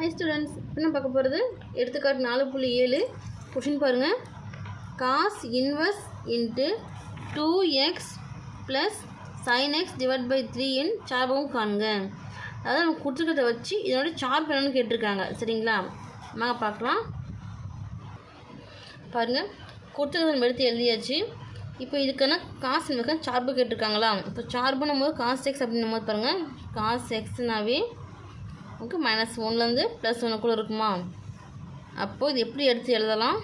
High students இப்போ நம்ம பார்க்க போகிறது எடுத்துக்காட்டு நாலு புள்ளி ஏழு. கொஷின் பாருங்கள் cos invest into two x plus sine x divide by three in சார்பகம் காணுங்க அதாவது நம்ம கொடுத்துருக்கிறத வச்சு இதோட சார்பு என்னன்னு கேட்டிருக்காங்க. சரிங்களா? வாங்க பார்க்கலாம். பாருங்கள் கொடுத்துருக்கிறத நம்ம எடுத்து எழுதியாச்சு. இப்போ இதுக்கான காசு நமக்கு சார்பு கேட்டிருக்காங்களா இப்போ சார்புன்னும் போது காஸ் எக்ஸ் அப்படின்னும் போது பாருங்கள் காஸ் எக்ஸ்னாவே ஓகே மைனஸ் ஒன்லேருந்து ப்ளஸ் ஒன்றுக்குள்ளே இருக்குமா? அப்போது இது எப்படி எடுத்து எழுதலாம்?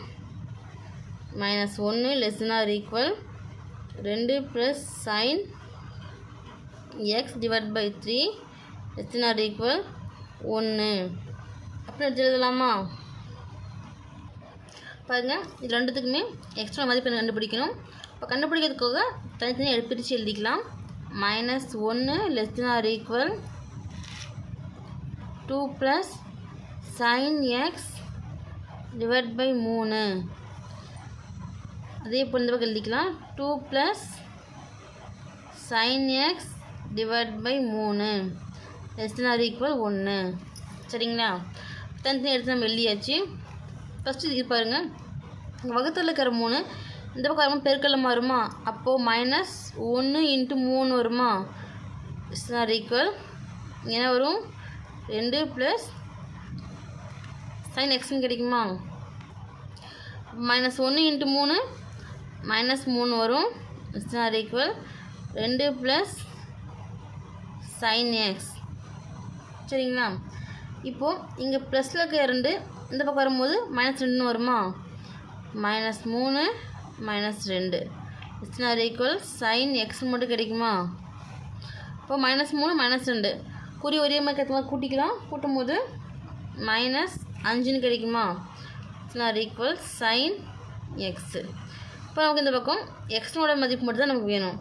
மைனஸ் ஒன்று லெஸ் ஆர் ஈக்குவல் ரெண்டு plus sine x divide by three less or equal ஒன்று அப்படி எடுத்து எழுதலாமா? பாருங்கள் இது ரெண்டுத்துக்குமே எக்ஸ்ட்ரா மதிப்பெண் கண்டுபிடிக்கணும். இப்போ கண்டுபிடிக்கிறதுக்காக தனித்தனியாக பிரித்து எழுதிக்கலாம். மைனஸ் ஒன்று less or equal two plus sine x divide by மூணு. அதே போல் இந்த பக்கம் எழுதிக்கலாம். Two plus sine x divide by மூணு. லெஸ் ஆர் ஈக்குவல் ஒன்று சரிங்களா? தனித்தனி எடுத்து நம்ம எழுதியாச்சு. ஃபஸ்ட்டு இது பாருங்கள் வகுத்தில் இருக்கிற மூணு இந்த பக்கம் வரும்போது பெருக்கல்ல மாறுமா? அப்போது மைனஸ் ஒன்று இன்ட்டு மூணு வருமா? இஸ் நாட் ஈக்குவல் என்ன வரும்? ரெண்டு ப்ளஸ் சைன் எக்ஸ்னு கிடைக்குமா? மைனஸ் ஒன்று இன்ட்டு மூணு மைனஸ் மூணு வரும். இட்ஸ் ஆர் ஈக்குவல் ரெண்டு ப்ளஸ் சைன் எக்ஸ் சரிங்களா? இப்போது இங்கே ப்ளஸில் இருக்க ரெண்டு இந்த பக்கம் வரும்போது மைனஸ் ரெண்டுன்னு வருமா? மைனஸ் மூணு மைனஸ் ரெண்டு. It's not equal sine x மட்டும் கிடைக்குமா? இப்போ மைனஸ் மூணு மைனஸ் ரெண்டு. குறி ஒரே மாதிரி கற்றுலாம் கூட்டிக்கலாம் கூட்டும் போது மைனஸ் அஞ்சுன்னு கிடைக்குமா? இட்ஸ் ஈக்குவல் சைன் எக்ஸு இப்போ நமக்கு இந்த பக்கம் எக்ஸ்னோட மதிப்பு மட்டும் தான் நமக்கு வேணும்.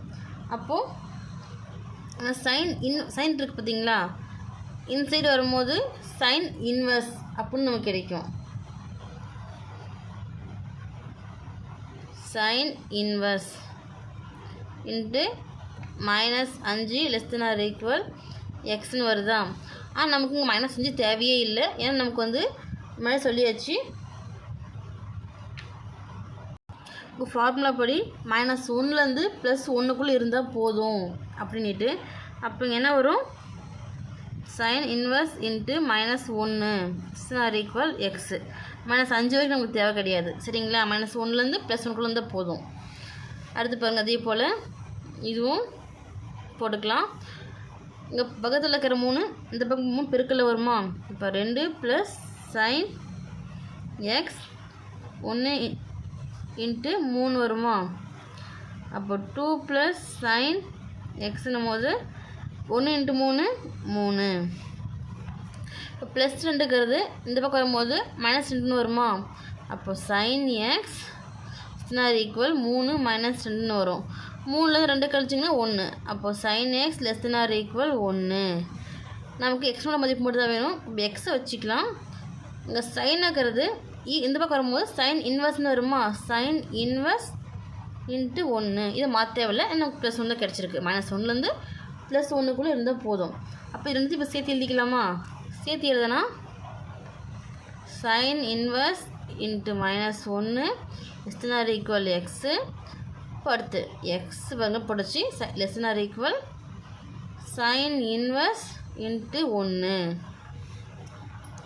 அப்போது சைன் இன் சைன் இருக்குது பார்த்தீங்களா? இன்சைடு வரும்போது சைன் இன்வர்ஸ் அப்படின்னு நமக்கு கிடைக்கும். சைன் இன்வர்ஸ் இன்ட்டு மைனஸ் அஞ்சு லெஸ் தென் ஆர் ஈக்குவல் எக்ஸ்னு வருதா? ஆனால் நமக்கு இங்கே மைனஸ் அஞ்சு தேவையே இல்லை. ஏன்னா நமக்கு வந்து முன்னாடி சொல்லியாச்சு. இப்போ ஃபார்முலா படி மைனஸ் ஒன்றுலேருந்து ப்ளஸ் ஒன்றுக்குள்ளே இருந்தால் போதும் அப்படின்ட்டு அப்போ என்ன வரும்? சைன் இன்வர்ஸ் இன்ட்டு மைனஸ் ஒன்று ஆர் ஈக்குவல் எக்ஸு மைனஸ் அஞ்சு வரைக்கும் நமக்கு தேவை கிடையாது. சரிங்களா? மைனஸ் ஒன்றுலேருந்து ப்ளஸ் ஒன்றுக்குள்ளே இருந்தால் போதும். அடுத்து பாருங்கள் அதே போல் இதுவும் போட்டுக்கலாம். இங்கே பக்கத்தில் இருக்கிற மூணு இந்த பக்கமும் பெருக்கல்ல வருமா? இப்போ ரெண்டு ப்ளஸ் சைன் எக்ஸ் ஒன்று இன்ட்டு மூணு வருமா? அப்போ டூ ப்ளஸ் சைன் எக்ஸ்னும் போது ஒன்று இன்ட்டு மூணு மூணு. இப்போ ப்ளஸ் ரெண்டுங்கிறது இந்த பக்கம் வரும்போது மைனஸ் ரெண்டுன்னு வருமா? அப்போ சைன் எக்ஸ் ஈக்குவல் மூணு மைனஸ் ரெண்டுன்னு வரும். மூணுலேருந்து ரெண்டு கழிச்சிங்கன்னா ஒன்று அப்போது sine x less or equal ஒன்று நமக்கு எக்ஸோட மதிப்பு மட்டும் தான் வேணும். இப்போ எக்ஸை வச்சுக்கலாம். இங்கே சைனாகிறது இந்த பக்கம் வரும்போது சைன் இன்வெர்ஸ்னு வருமா? சைன் இன்வெர்ஸ் இன்ட்டு ஒன்று இதை மாற்ற தேவையில்ல. எனக்கு ப்ளஸ் ஒன்று கிடச்சிருக்கு. மைனஸ் ஒன்றுலேருந்து ப்ளஸ் ஒன்றுக்குள்ளே இருந்தால் போதும். அப்போ இது வந்து இப்போ சேர்த்து எழுதிக்கலாமா? சேர்த்து எழுதுனா சைன் இன்வெர்ஸ் இன்ட்டு மைனஸ் ஒன்று லெஸ்னார் ஈக்குவல் எக்ஸு இப்போ அடுத்து எக்ஸ் வந்து போட்டுச்சு less or equal sine inverse into ஒன்று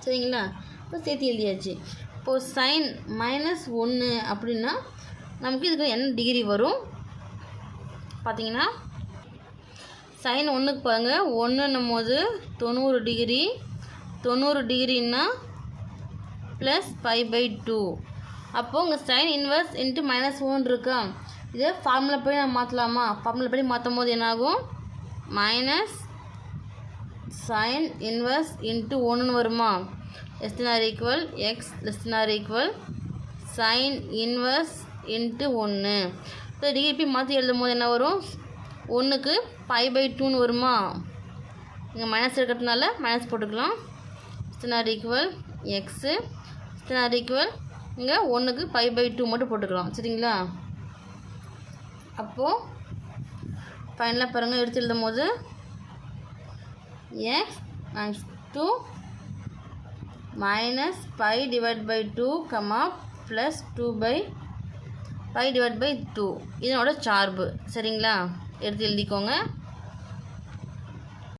சரிங்களா? இப்போ சேர்த்து எழுதியாச்சு. இப்போது சைன் மைனஸ் ஒன்று அப்படின்னா நமக்கு இதுக்கு என்ன டிகிரி வரும். பார்த்தீங்கன்னா சைன் ஒன்றுக்கு பாருங்க. ஒன்றுன்னும் போது தொண்ணூறு டிகிரி தொண்ணூறு டிகிரின்னா ப்ளஸ் ஃபைவ் பை டூ அப்போது உங்கள் sine inverse into minus one இருக்கா? இதே ஃபார்முலா படி நம்ம மாற்றலாமா ஃபார்முலா படி மாற்றும் போது என்னாகும் மைனஸ் சைன் இன்வர்ஸ் இன்ட்டு ஒன்றுன்னு வருமா? Less or equal x less or equal sine inverse into ஒன்று இப்போ டிகிரி மாற்றி எழுதும் போது என்ன வரும்? ஒன்றுக்கு ஃபைவ் பை டூன்னு வருமா? இங்கே மைனஸ் இருக்கிறதுனால மைனஸ் போட்டுக்கலாம். ஸ்டனார் ஈக்குவல் எக்ஸு ஸ்டனார் ஈக்குவல் இங்கே ஒன்றுக்கு ஃபைவ் பை டூ மட்டும் போட்டுக்கலாம். சரிங்களா? அப்போது ஃபைனலாக பாருங்கள் எடுத்து எழுதும் போது x minus two minus five divide by two comma plus two by five divide by two இதனோட சார்பு. சரிங்களா? எடுத்து எழுதிக்கோங்க.